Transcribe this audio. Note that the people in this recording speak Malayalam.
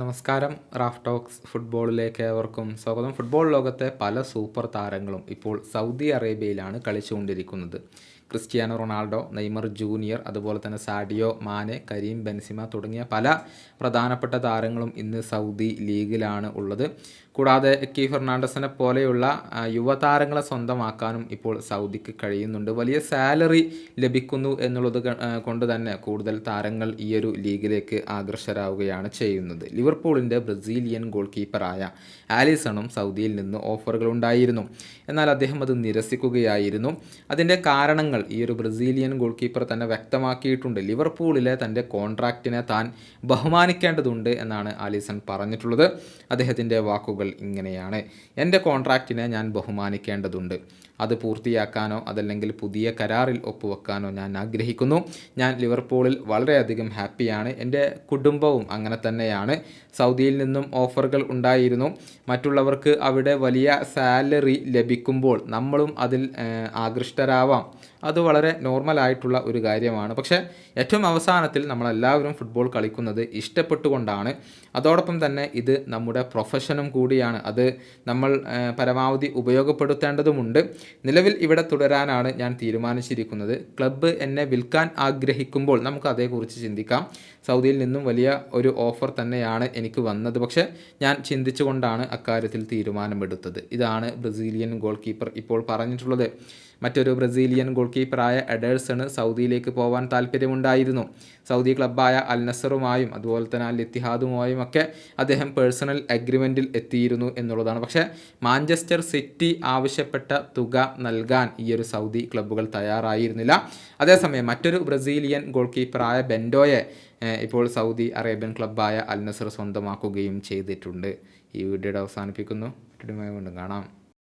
നമസ്കാരം. റാഫ് ടോക്സ് ഫുട്ബോളിലേക്ക് ഏവർക്കും സ്വാഗതം. ഫുട്ബോൾ ലോകത്തെ പല സൂപ്പർ താരങ്ങളും ഇപ്പോൾ സൗദി അറേബ്യയിലാണ് കളിച്ചുകൊണ്ടിരിക്കുന്നത്. ക്രിസ്ത്യാനോ റൊണാൾഡോ നെയ്മർ ജൂനിയർ അതുപോലെ തന്നെ സാഡിയോ മാനെ കരീം ബെൻസിമ തുടങ്ങിയ പല പ്രധാനപ്പെട്ട താരങ്ങളും ഇന്ന് സൗദി ലീഗിലാണ് ഉള്ളത്. കൂടാതെ കി ഫെർണാണ്ടസിനെ പോലെയുള്ള യുവതാരങ്ങളെ സ്വന്തമാക്കാനും ഇപ്പോൾ സൗദിക്ക് കഴിയുന്നുണ്ട്. വലിയ സാലറി ലഭിക്കുന്നു എന്നുള്ളത് കൊണ്ട് തന്നെ കൂടുതൽ താരങ്ങൾ ഈയൊരു ലീഗിലേക്ക് ആകർഷരാകുകയാണ് ചെയ്യുന്നത്. ലിവർപൂളിന്റെ ബ്രസീലിയൻ ഗോൾ കീപ്പറായ ആലിസണും സൗദിയിൽ നിന്ന് ഓഫറുകൾ ഉണ്ടായിരുന്നു എന്നാൽ അദ്ദേഹം അത് നിരസിക്കുകയായിരുന്നു. അതിന്റെ കാരണങ്ങൾ ഈ ഒരു ബ്രസീലിയൻ ഗോൾ കീപ്പർ തന്നെ വ്യക്തമാക്കിയിട്ടുണ്ട്. ലിവർപൂളിലെ തന്റെ കോൺട്രാക്റ്റിനെ താൻ ബഹുമാനിക്കേണ്ടതുണ്ട് എന്നാണ് ആലിസൺ പറഞ്ഞിട്ടുള്ളത്. അദ്ദേഹത്തിന്റെ വാക്കുകൾ ഇങ്ങനെയാണ്. എന്റെ കോൺട്രാക്റ്റിനെ ഞാൻ ബഹുമാനിക്കേണ്ടതുണ്ട്. അത് പൂർത്തിയാക്കാനോ അതല്ലെങ്കിൽ പുതിയ കരാറിൽ ഒപ്പുവെക്കാനോ ഞാൻ ആഗ്രഹിക്കുന്നു. ഞാൻ ലിവർപൂളിൽ വളരെയധികം ഹാപ്പിയാണ്. എന്റെ കുടുംബവും അങ്ങനെ തന്നെയാണ്. സൗദിയിൽ നിന്നും ഓഫറുകൾ ഉണ്ടായിരുന്നു. മറ്റുള്ളവർക്ക് അവിടെ വലിയ സാലറി ലഭിക്കുമ്പോൾ നമ്മളും അതിൽ ആകൃഷ്ടരാവാം. അത് വളരെ നോർമലായിട്ടുള്ള ഒരു കാര്യമാണ്. പക്ഷേ ഏറ്റവും അവസാനത്തിൽ നമ്മളെല്ലാവരും ഫുട്ബോൾ കളിക്കുന്നത് ഇഷ്ടപ്പെട്ടുകൊണ്ടാണ്. അതോടൊപ്പം തന്നെ ഇത് നമ്മുടെ പ്രൊഫഷനും കൂടിയാണ്. അത് നമ്മൾ പരമാവധി ഉപയോഗപ്പെടുത്തേണ്ടതുമുണ്ട്. നിലവിൽ ഇവിടെ തുടരാനാണ് ഞാൻ തീരുമാനിച്ചിരിക്കുന്നത്. ക്ലബ്ബ് എന്നെ വിൽക്കാൻ ആഗ്രഹിക്കുമ്പോൾ നമുക്ക് അതേക്കുറിച്ച് ചിന്തിക്കാം. സൗദിയിൽ നിന്നും വലിയ ഒരു ഓഫർ തന്നെയാണ്. എനിക്ക് വന്നത്. പക്ഷേ ഞാൻ ചിന്തിച്ചുകൊണ്ടാണ് അക്കാര്യത്തിൽ തീരുമാനമെടുത്തത്. ഇതാണ് ബ്രസീലിയൻ ഗോൾ കീപ്പർ ഇപ്പോൾ പറഞ്ഞിട്ടുള്ളത്. മറ്റൊരു ബ്രസീലിയൻ ഗോൾ കീപ്പറായ എഡേഴ്സണ് സൗദിയിലേക്ക് പോകാൻ താല്പര്യമുണ്ടായിരുന്നു സൗദി ക്ലബ്ബായ അൽ നസറുമായും അതുപോലെ തന്നെ അൽ ഇത്തിഹാദുമായും ഒക്കെ അദ്ദേഹം പേഴ്സണൽ അഗ്രിമെന്റിൽ എത്തിയിരുന്നു എന്നുള്ളതാണ്. പക്ഷേ മാഞ്ചസ്റ്റർ സിറ്റി ആവശ്യപ്പെട്ട തുക നൽകാൻ ഈ ഒരു സൗദി ക്ലബ്ബുകൾ തയ്യാറായിരുന്നില്ല. അതേസമയം മറ്റൊരു ബ്രസീലിയൻ ഗോൾ കീപ്പറായ ബെൻഡോയെ ഇപ്പോൾ സൗദി അറേബ്യൻ ക്ലബ്ബായ അൽ നസർ സ്വന്തമാക്കുകയും ചെയ്തിട്ടുണ്ട്. ഈ വീഡിയോയുടെ അവസാനിപ്പിക്കുന്നു. വീണ്ടും കാണാം.